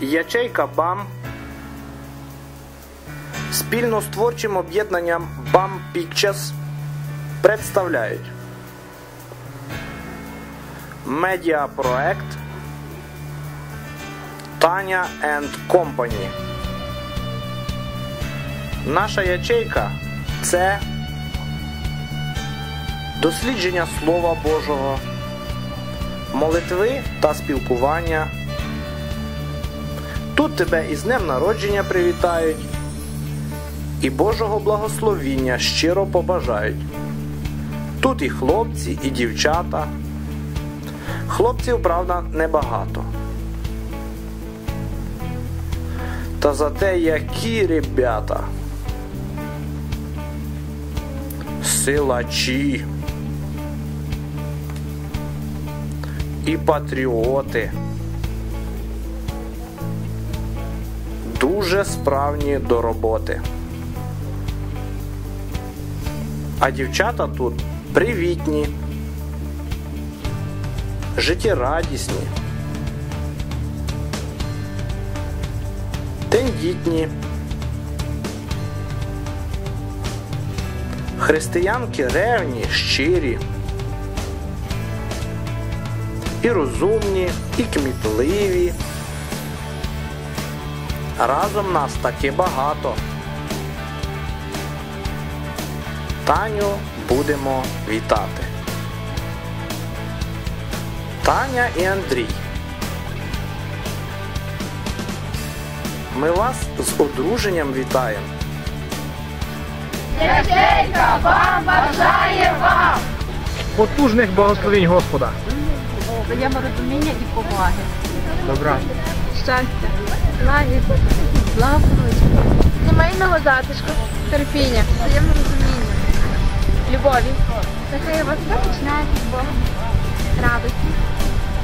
Ячейка БАМ спільно з творчим об'єднанням BAM Pictures представляють медіапроект Таня Company. Наша ячейка це дослідження Слова Божого, молитви та спілкування. Тут тебе із днем народження привітають і Божого благословіння щиро побажають. Тут і хлопці, і дівчата. Хлопців, правда, небагато. Та зате які ребята. Силачі. І патріоти. Дуже справні до роботи. А дівчата тут привітні, життєрадісні, тендітні, християнки ревні, щирі, і розумні, і кмітливі. Разом нас таки багато. Таню будемо вітати. Таня і Андрій. Ми вас з одруженням вітаємо. Ячейка вам бажає вам! Потужних благословень Господа. взаєморозуміння і поваги, Добра. Щастя, лагід, благополуччя, сімейного затишку, терпіння, взаєморозуміння, любові. Нехай у вас все починається з Бога, радості,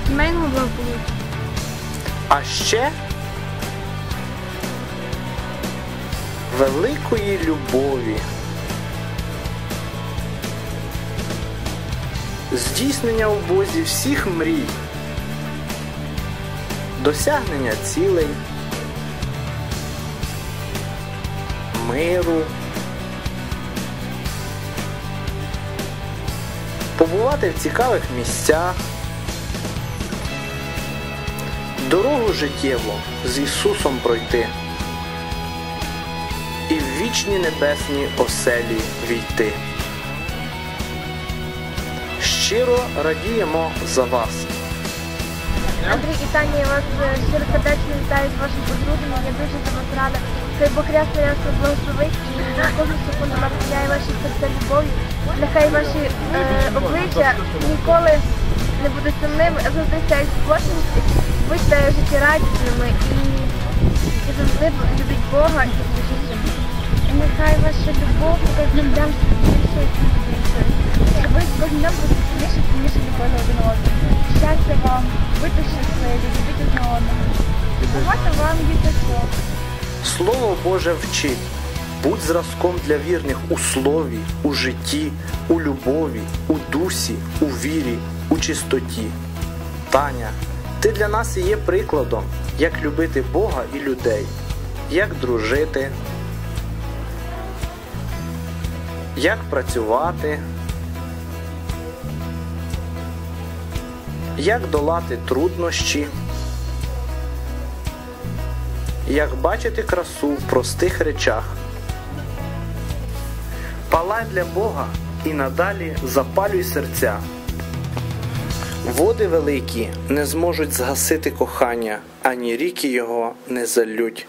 сімейного благополуччя. А ще великої любові. Здійснення у Бозі всіх мрій, досягнення цілей, миру, побувати в цікавих місцях, дорогу життєву з Ісусом пройти і в вічні небесні оселі війти. Щиро радіємо за вас. Андрій і я вас е, сердечно вітаю з вашим одруженням. Я дуже за вас рада. Хай Бог рясно вас благословить і на кожну секунду наповняє ваші серця любов'ю. Нехай ваші е, обличчя ніколи не будуть сумними, а завжди сяють посмішки. Будьте життєрадісними і, і завжди любіть Бога і служіть. І нехай ваша любов днем більше і більше. Щоб ви кожним днем сильніше і сильніше любили один одного. Щастя вам, будьте щасливі, любіть одне одного. Багато вам діточок. Слово Боже вчить. Будь зразком для вірних у слові, у житті, у любові, у дусі, у вірі, у чистоті. Таня, ти для нас і є прикладом, як любити Бога і людей, як дружити, як працювати, як долати труднощі, як бачити красу в простих речах. Палай для Бога і надалі запалюй серця. Води великі не зможуть згасити кохання, ані ріки його не залють.